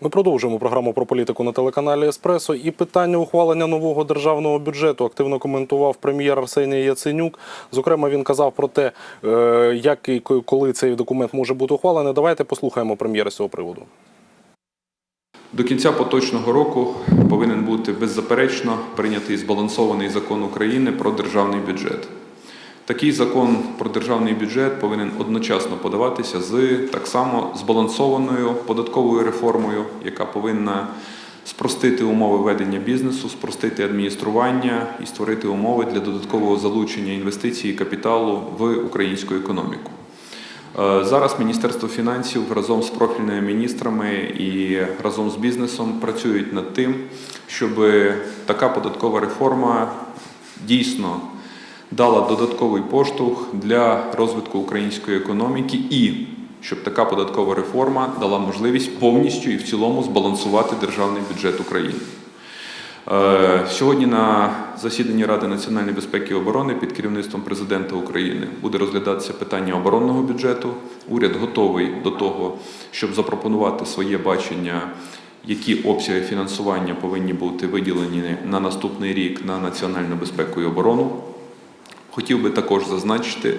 Ми продовжуємо програму про політику на телеканалі Еспресо. І питання ухвалення нового державного бюджету активно коментував прем'єр Арсеній Яценюк. Зокрема, він казав про те, е, як і коли цей документ може бути ухвалений. Давайте послухаємо прем'єра з цього приводу. До кінця поточного року повинен бути беззаперечно прийнятий збалансований закон України про державний бюджет. Такий закон про державний бюджет повинен одночасно подаватися з так само збалансованою податковою реформою, яка повинна спростити умови ведення бізнесу, спростити адміністрування і створити умови для додаткового залучення інвестицій і капіталу в українську економіку. Е, Зараз Міністерство фінансів разом з профільними міністрами і разом з бізнесом працюють над тим, щоб така податкова реформа дійсно дала додатковий поштовх для розвитку української економіки і щоб така податкова реформа дала можливість повністю і в цілому збалансувати державний бюджет України. Е, Сьогодні на засіданні Ради національної безпеки і оборони під керівництвом президента України буде розглядатися питання оборонного бюджету. Уряд готовий до того, щоб запропонувати своє бачення, які обсяги фінансування повинні бути виділені на наступний рік на національну безпеку і оборону. Хотів би також зазначити,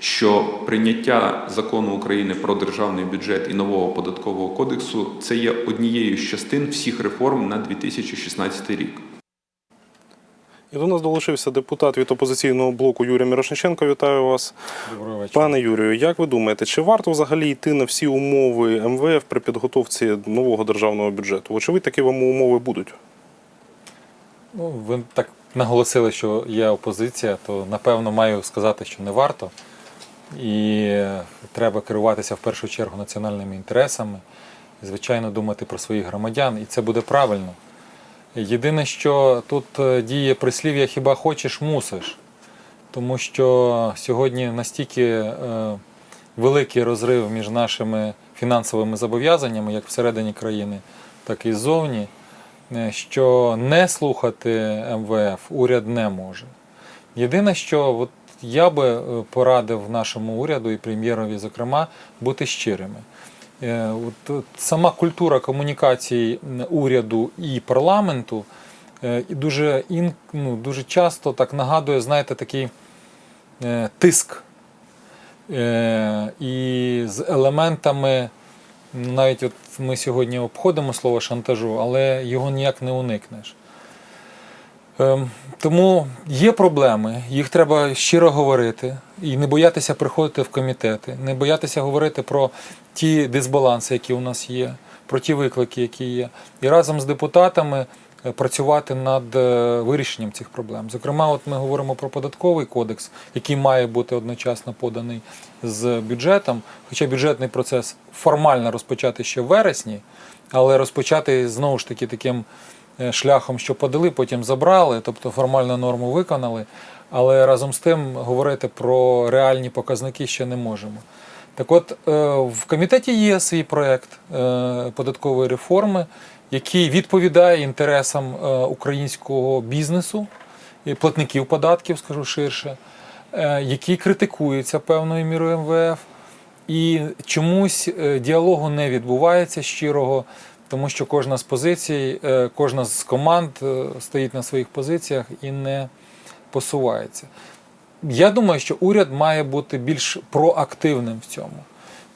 що прийняття закону України про державний бюджет і нового податкового кодексу це є однією з частин всіх реформ на 2016 рік. І до нас долучився депутат від опозиційного блоку Юрій Мірошниченко. Вітаю вас. Доброго вечора. Пане Юрію, як ви думаєте, чи варто взагалі йти на всі умови МВФ при підготовці нового державного бюджету? Вочевидь, такі вам умови будуть. Ну, ви так наголосили, що є опозиція, то напевно маю сказати, що не варто. І треба керуватися в першу чергу національними інтересами, і, звичайно, думати про своїх громадян, і це буде правильно. Єдине, що тут е, діє прислів'я хіба хочеш, мусиш. Тому що сьогодні настільки е, великий розрив між нашими фінансовими зобов'язаннями, як всередині країни, так і ззовні, що не слухати МВФ уряд не може. Єдине, що от я би е, порадив нашому уряду і прем'єрові, зокрема, бути щирими. Е, От, сама культура комунікації уряду і парламенту е, дуже, ну, дуже часто так нагадує, знаєте, такий е, тиск. Е, і з елементами, навіть от ми сьогодні обходимо слово шантажу, але його ніяк не уникнеш. Ем, Тому є проблеми, їх треба щиро говорити і не боятися приходити в комітети, не боятися говорити про ті дисбаланси, які у нас є, про ті виклики, які є, і разом з депутатами працювати над е, вирішенням цих проблем. Зокрема, от ми говоримо про податковий кодекс, який має бути одночасно поданий з бюджетом, хоча бюджетний процес формально розпочати ще в вересні, але розпочати знову ж таки таким е, шляхом, що подали, потім забрали, тобто формальну норму виконали. Але разом з тим говорити про реальні показники ще не можемо. Так от, е, в комітеті є свій проєкт е, податкової реформи, який відповідає інтересам е, українського бізнесу і платників податків, скажу ширше, е, який критикується певною мірою МВФ. І чомусь е, діалогу не відбувається щирого, тому що кожна з позицій, кожна з команд стоїть на своїх позиціях і не посувається. Я думаю, що уряд має бути більш проактивним в цьому.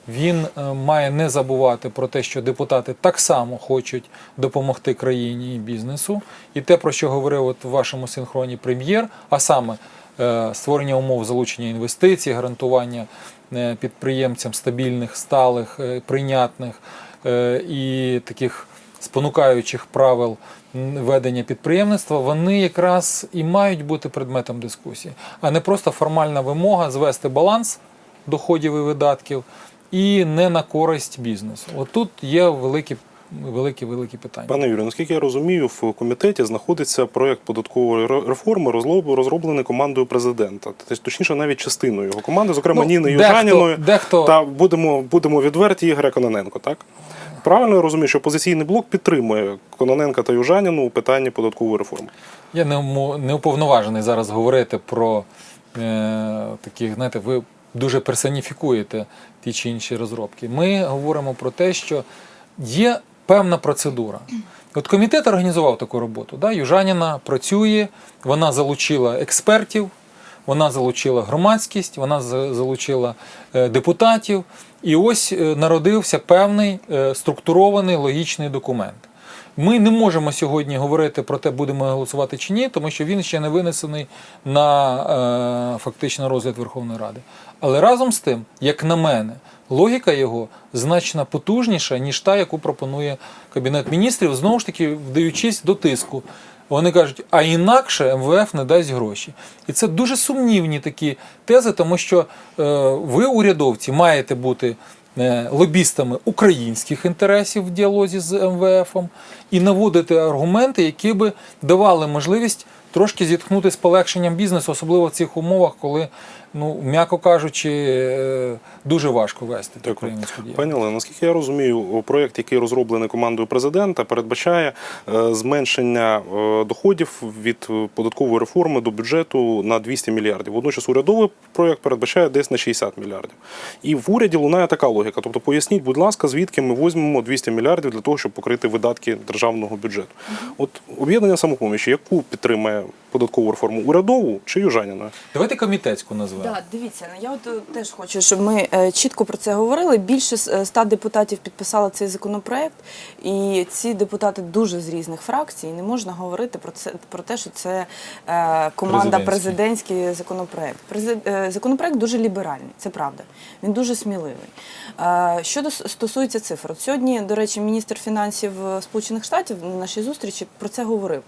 Він е, має не забувати про те, що депутати так само хочуть допомогти країні і бізнесу. І те, про що говорив от в вашому синхроні прем'єр, а саме е, створення умов залучення інвестицій, гарантування е, підприємцям стабільних, сталих, прийнятних і таких спонукаючих правил ведення підприємництва, вони якраз і мають бути предметом дискусії, а не просто формальна вимога звести баланс доходів і видатків і не на користь бізнесу. От тут є великі, великі, великі питання. Пане Юрію, наскільки я розумію, в комітеті знаходиться проект податкової реформи, розроблений командою президента. Точніше, навіть частиною його команди, зокрема Ну, Ніни Южаніною дехто- та будемо, будемо відверті Ігоря Кононенко, так? Правильно я розумію, що опозиційний блок підтримує Кононенка та Южаніну у питанні податкової реформи. Я не, не уповноважений зараз говорити про е, такі, знаєте, ви дуже персоніфікуєте ті чи інші розробки. Ми говоримо про те, що є певна процедура. От комітет організував таку роботу. Да? Южаніна працює, вона залучила експертів, вона залучила громадськість, вона залучила е, депутатів. І ось е, народився певний е, структурований логічний документ. Ми не можемо сьогодні говорити про те, будемо голосувати чи ні, тому що він ще не винесений на е, фактично розгляд Верховної Ради. Але разом з тим, як на мене, логіка його значно потужніша, ніж та, яку пропонує Кабінет міністрів, знову ж таки, вдаючись до тиску. Вони кажуть, а інакше МВФ не дасть гроші. І це дуже сумнівні такі тези, тому що е, ви, урядовці, маєте бути лобістами українських інтересів в діалозі з МВФом і наводити аргументи, які би давали можливість трошки зітхнути з полегшенням бізнесу, особливо в цих умовах, коли, ну, м'яко кажучи, е, дуже важко вести Дякую. українську діяльність. Пані Олено, наскільки я розумію, проєкт, який розроблений командою президента, передбачає е, зменшення е, доходів від податкової реформи до бюджету на 200 мільярдів. Водночас урядовий проєкт передбачає десь на 60 мільярдів. І в уряді лунає така логіка. Тобто, поясніть, будь ласка, звідки ми візьмемо 200 мільярдів для того, щоб покрити видатки державного бюджету. От об'єднання самопомічі, яку підтримає податкову реформу урядову чи южаніна? Давайте комітетську назвемо. Да, дивіться, ну, я от е, теж хочу, щоб ми е, чітко про це говорили. Більше е, ста депутатів підписали цей законопроект, і ці депутати дуже з різних фракцій. Не можна говорити про це про те, що це команда Президентський. президентський законопроект. Законопроект дуже ліберальний, це правда. Він дуже сміливий. Щодо стосується цифр, от сьогодні, до речі, міністр фінансів Сполучених Штатів на нашій зустрічі про це говорив.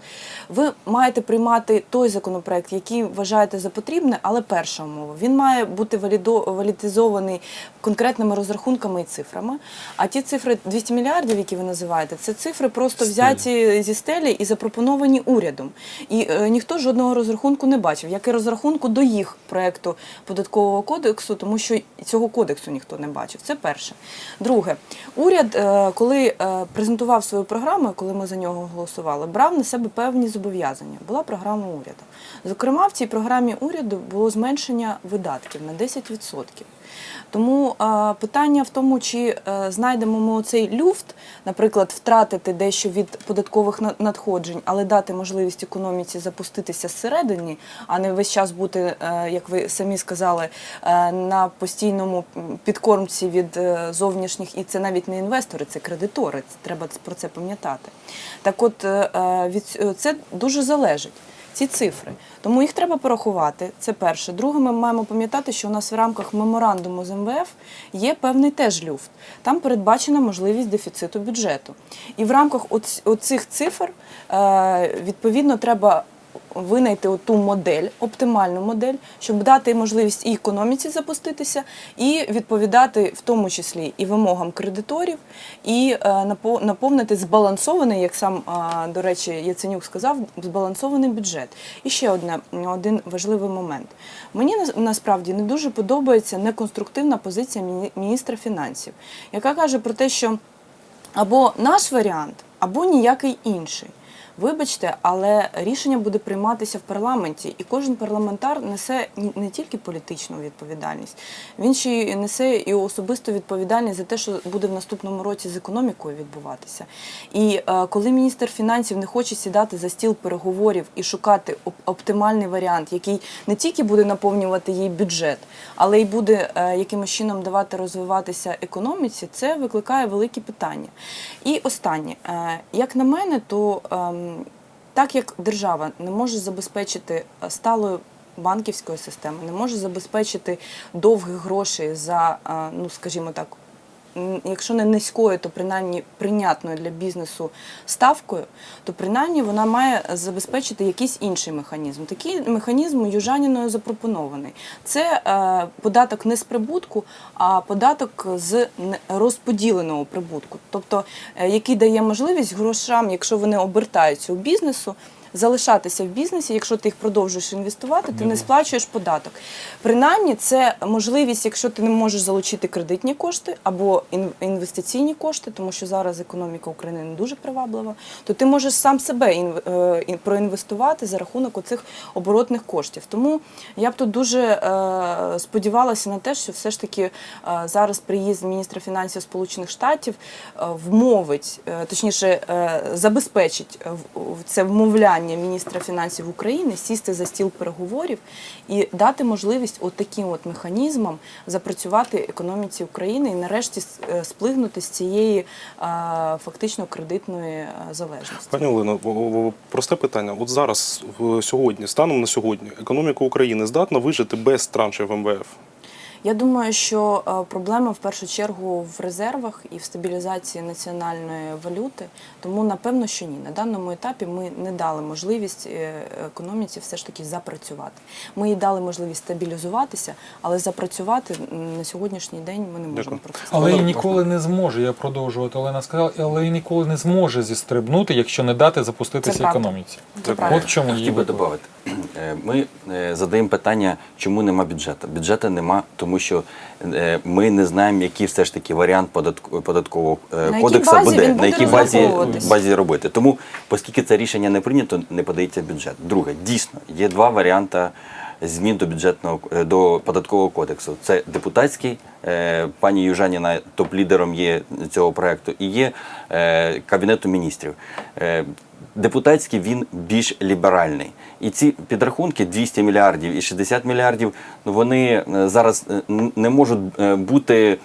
Ви маєте приймати той законопроект, який вважаєте за потрібне, але перша умова. Він має бути валідизований конкретними розрахунками і цифрами. А ті цифри 200 мільярдів, які ви називаєте, це цифри просто взяті зі стелі і запропоновані урядом. І е, ніхто жодного розрахунку не бачив, як і розрахунку до їх проекту податкового кодексу, тому що цього кодексу ніхто не бачив. Це перше. Друге, уряд, е, коли е, презентував свою програму, коли ми за нього голосували, брав на себе певні зобов'язання. Була програма уряду. Зокрема, в цій програмі уряду було зменшення видатків на 10%. Тому питання в тому, чи е, знайдемо ми цей люфт, наприклад, втратити дещо від податкових на- надходжень, але дати можливість економіці запуститися зсередині, а не весь час бути, е, як ви самі сказали, е, на постійному підкормці від зовнішніх, і це навіть не інвестори, це кредитори. Це Треба про це пам'ятати. Так, от від це дуже залежить ці цифри. Тому їх треба порахувати. Це перше. Друге, ми маємо пам'ятати, що у нас в рамках меморандуму з МВФ є певний теж люфт. Там передбачена можливість дефіциту бюджету. І в рамках оцих цифр е, відповідно треба. Винайти ту модель, оптимальну модель, щоб дати можливість і економіці запуститися, і відповідати в тому числі і вимогам кредиторів, і е, наповнити збалансований, як сам до речі, Яценюк сказав, збалансований бюджет. І ще одне один важливий момент. Мені насправді не дуже подобається неконструктивна позиція міністра фінансів, яка каже про те, що або наш варіант, або ніякий інший. Вибачте, але рішення буде прийматися в парламенті, і кожен парламентар несе не тільки політичну відповідальність, він ще й несе і особисту відповідальність за те, що буде в наступному році з економікою відбуватися. І е, коли міністр фінансів не хоче сідати за стіл переговорів і шукати оп- оптимальний варіант, який не тільки буде наповнювати їй бюджет, але й буде е, якимось чином давати розвиватися економіці, це викликає великі питання. І останнє, Е, як на мене, то ем, так як держава не може забезпечити е, сталою банківської системи, не може забезпечити довгих грошей за, е, ну скажімо так, якщо не низькою, то принаймні прийнятною для бізнесу ставкою, то принаймні вона має забезпечити якийсь інший механізм. Такий механізм южаніною запропонований. Це е, податок не з прибутку, а податок з розподіленого прибутку, тобто е, який дає можливість грошам, якщо вони обертаються у бізнесу. Залишатися в бізнесі, якщо ти їх продовжуєш інвестувати, ти не сплачуєш податок. Принаймні, це можливість, якщо ти не можеш залучити кредитні кошти або інвестиційні кошти, тому що зараз економіка України не дуже приваблива, то ти можеш сам себе е, проінвестувати за рахунок оцих оборотних коштів. Тому я б тут дуже е, сподівалася на те, що все ж таки е, зараз приїзд міністра фінансів Сполучених Штатів вмовить, точніше, забезпечить це вмовляння міністра фінансів України сісти за стіл переговорів і дати можливість от таким от механізмом запрацювати економіці України і нарешті е, сплигнути з цієї е, фактично кредитної е, залежності. Пані Олено, просте питання. От зараз, сьогодні, станом на сьогодні, економіка України здатна вижити без траншів МВФ? Я думаю, що е, проблема в першу чергу в резервах і в стабілізації національної валюти. Тому напевно, що ні. На даному етапі ми не дали можливість е, економіці все ж таки запрацювати. Ми їй дали можливість стабілізуватися, але запрацювати на сьогоднішній день ми не можемо Дякую. про це Але і ніколи не зможе, я продовжую, от Олена сказала, але і ніколи не зможе зістрибнути, якщо не дати запуститися Це економіці. Це. От в чому її Хотів би додати. Е, Ми е, задаємо питання, чому нема бюджету. Бюджету нема, тому що е, ми не знаємо, який все ж таки варіант податкового кодексу буде, буде на якій базі, базі робити. Тому, оскільки це рішення не прийнято, не подається бюджет. Друге, дійсно, є два варіанти змін до бюджетного до податкового кодексу. Це депутатський, пані Южаніна топ-лідером є цього проекту, і є кабінету міністрів. Депутатський він більш ліберальний. І ці підрахунки 200 мільярдів і 60 мільярдів, вони е, зараз е, не можуть е, бути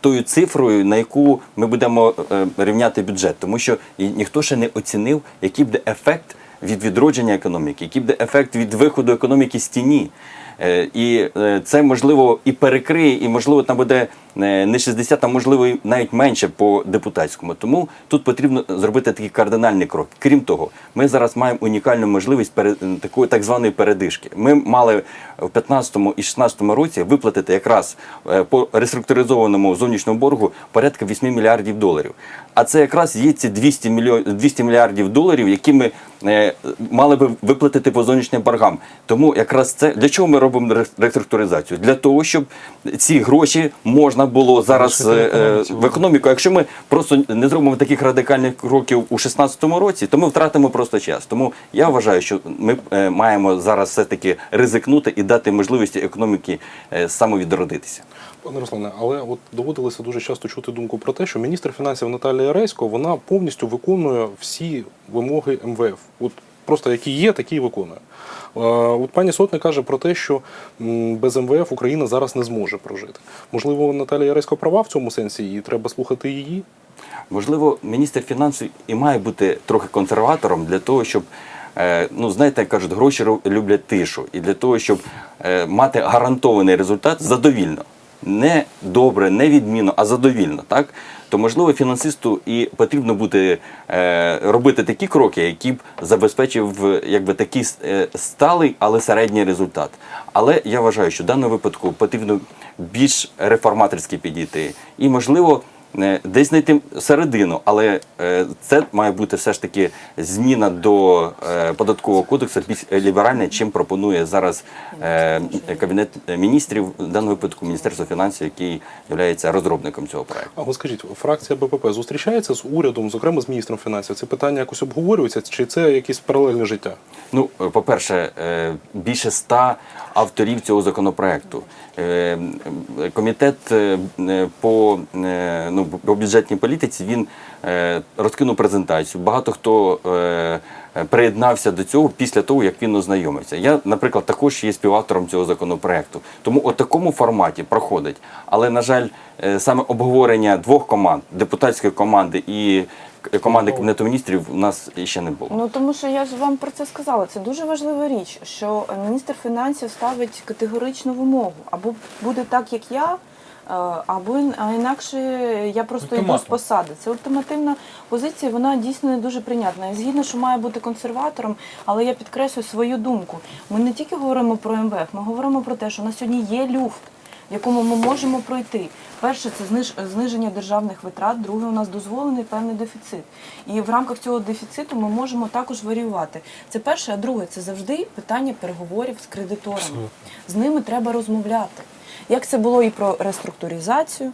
тою цифрою, на яку ми будемо рівняти бюджет, тому що ніхто ще не оцінив, який буде ефект від відродження економіки, який буде ефект від виходу економіки з тіні. І це можливо і перекриє, і можливо там буде не 60, а можливо і навіть менше по депутатському. Тому тут потрібно зробити такий кардинальний крок. Крім того, ми зараз маємо унікальну можливість такої так званої передишки. Ми мали в 15 і 16 році виплатити якраз е, по реструктуризованому зовнішньому боргу порядка 8 мільярдів доларів. А це якраз є ці 200 мільйон 200 мільярдів доларів, які ми е, мали би виплатити по зовнішнім боргам. Тому якраз це для чого ми робимо реструктуризацію? Для того, щоб ці гроші можна було зараз в е, економіці. в економіку. Якщо ми просто не зробимо таких радикальних кроків у 2016 році, то ми втратимо просто час. Тому я вважаю, що ми е, маємо зараз все таки ризикнути і дати можливості економіки е, самовідродитися. Пане Руслане, але от доводилося дуже часто чути думку про те, що міністр фінансів Наталія Рейсько вона повністю виконує всі вимоги МВФ. От просто які є, такі і виконує. От пані Сотник каже про те, що без МВФ Україна зараз не зможе прожити. Можливо, Наталія Рейсько права в цьому сенсі, і треба слухати її. Можливо, міністр фінансів і має бути трохи консерватором для того, щоб. е, Ну, знаєте, як кажуть, гроші люблять тишу. І для того, щоб е, мати гарантований результат задовільно. Не добре, не відмінно, а задовільно. Так? То, можливо, фінансисту і потрібно бути, е, робити такі кроки, які б забезпечив якби, такий е, сталий, але середній результат. Але я вважаю, що в даному випадку потрібно більш реформаторськи підійти. І, можливо, десь знайти середину, але е, це має бути все ж таки зміна до е, податкового кодексу більш ліберальна, чим пропонує зараз е, кабінет міністрів, в даному випадку Міністерство фінансів, який є розробником цього проекту. А от скажіть, фракція БПП зустрічається з урядом, зокрема з міністром фінансів. Це питання якось обговорюється, чи це якесь паралельне життя? Ну, е, по-перше, е, більше ста авторів цього законопроекту. Е, Комітет е, е, по, ну, по бюджетній політиці він розкинув презентацію. Багато хто приєднався до цього після того, як він ознайомився. Я, наприклад, також є співавтором цього законопроекту. Тому у такому форматі проходить. Але, на жаль, саме обговорення двох команд депутатської команди і команди кабінету міністрів у нас ще не було. Ну тому що я ж вам про це сказала. Це дуже важлива річ, що міністр фінансів ставить категоричну вимогу. Або буде так, як я, е, або а інакше я просто йду з посади. Це ультимативна позиція, вона дійсно не дуже прийнятна. Я згідна, що має бути консерватором, але я підкреслюю свою думку. Ми не тільки говоримо про МВФ, ми говоримо про те, що на сьогодні є люфт. В якому ми можемо пройти. Перше це зниж- зниження державних витрат, друге у нас дозволений певний дефіцит. І в рамках цього дефіциту ми можемо також варіювати. Це перше, а друге це завжди питання переговорів з кредиторами. З ними треба розмовляти. Як це було і про реструктуризацію.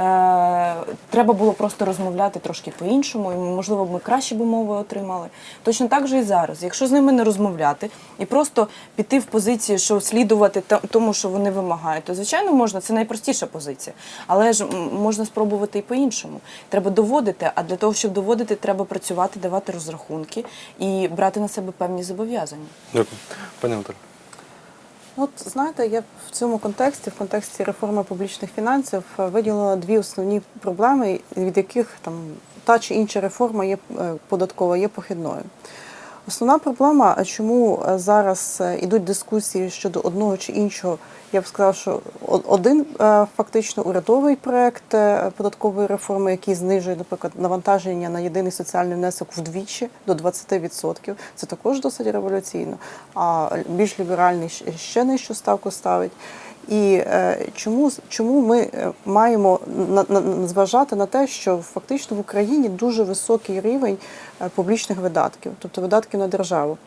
Е, треба було просто розмовляти трошки по-іншому, і можливо ми кращі б умови отримали. Точно так же і зараз. Якщо з ними не розмовляти і просто піти в позицію, що слідувати тому, що вони вимагають, то звичайно можна, це найпростіша позиція. Але ж можна спробувати і по-іншому. Треба доводити, а для того, щоб доводити, треба працювати, давати розрахунки і брати на себе певні зобов'язання. Дякую. Пані Наталі. От знаєте, я в цьому контексті, в контексті реформи публічних фінансів, е, виділила дві основні проблеми, від яких там та чи інша реформа є е, податкова, є похідною. Основна проблема, чому е, зараз е, ідуть дискусії щодо одного чи іншого, я б сказала, що один е, фактично урядовий проект е, податкової реформи, який знижує, наприклад, навантаження на єдиний соціальний внесок вдвічі до 20%. Це також досить революційно. А більш ліберальний ще нижчу ставку ставить. І е, чому, чому ми е, маємо на, зважати на те, що фактично в Україні дуже високий рівень е, публічних видатків, тобто видатків на державу.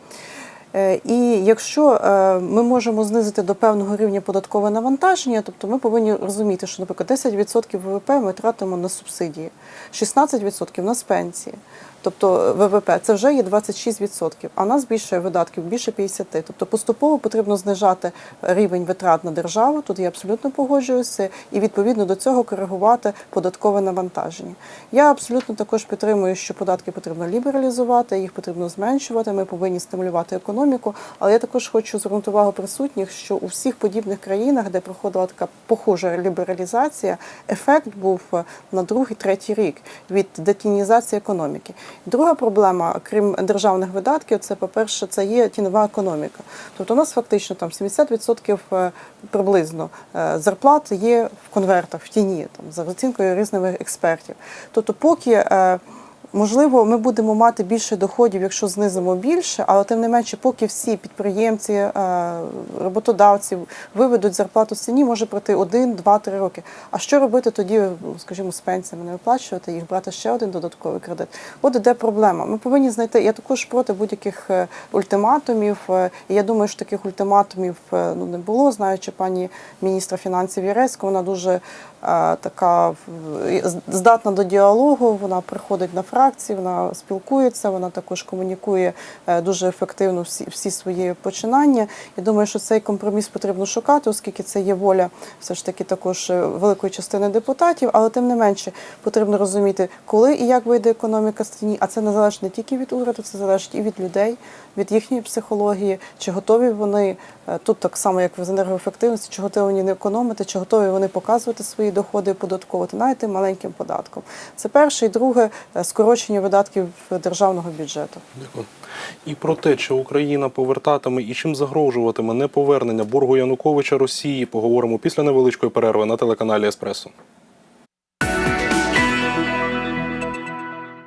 І якщо ми можемо знизити до певного рівня податкове навантаження, тобто ми повинні розуміти, що, наприклад, 10% ВВП ми тратимо на субсидії, 16% на пенсії. Тобто ВВП це вже є 26%, а нас більше видатків, більше 50%. Тобто поступово потрібно знижати рівень витрат на державу, тут я абсолютно погоджуюся, і відповідно до цього коригувати податкове навантаження. Я абсолютно також підтримую, що податки потрібно лібералізувати, їх потрібно зменшувати. Ми повинні стимулювати економіку. Але я також хочу звернути увагу присутніх, що у всіх подібних країнах, де проходила така похожа лібералізація, ефект був на другий, третій рік від детінізації економіки. Друга проблема, крім державних видатків, це, по-перше, це є тінова економіка. Тобто у нас фактично там 70% е, приблизно е, зарплат є в конвертах, в тіні, там, за оцінкою різних експертів. Тобто, поки е, Можливо, ми будемо мати більше доходів, якщо знизимо більше, але тим не менше, поки всі підприємці, е, роботодавці виведуть зарплату з ціні, може пройти один, два, три роки. А що робити тоді, скажімо, з пенсіями не виплачувати їх, брати ще один додатковий кредит? От іде проблема. Ми повинні знайти. Я також проти будь-яких е, ультиматумів. е, І я думаю, що таких ультиматумів ну не було, знаючи пані міністра фінансів Єресько, вона дуже така здатна до діалогу. Вона приходить на фракції, вона спілкується, вона також комунікує е, дуже ефективно всі, всі свої починання. Я думаю, що цей компроміс потрібно шукати, оскільки це є воля все ж таки також е, великої частини депутатів. Але тим не менше потрібно розуміти, коли і як вийде економіка з тіні. А це не залежить не тільки від уряду, це залежить і від людей, від їхньої психології, чи готові вони е, тут так само, як в енергоефективності, чи готові вони економити, чи готові вони показувати свої доходи і податковувати навіть маленьким податком. Це перше і друге е, скорочення видатків державного бюджету. І про те, чи Україна повертатиме і чим загрожуватиме неповернення боргу Януковича Росії, поговоримо після невеличкої перерви на телеканалі Еспресо.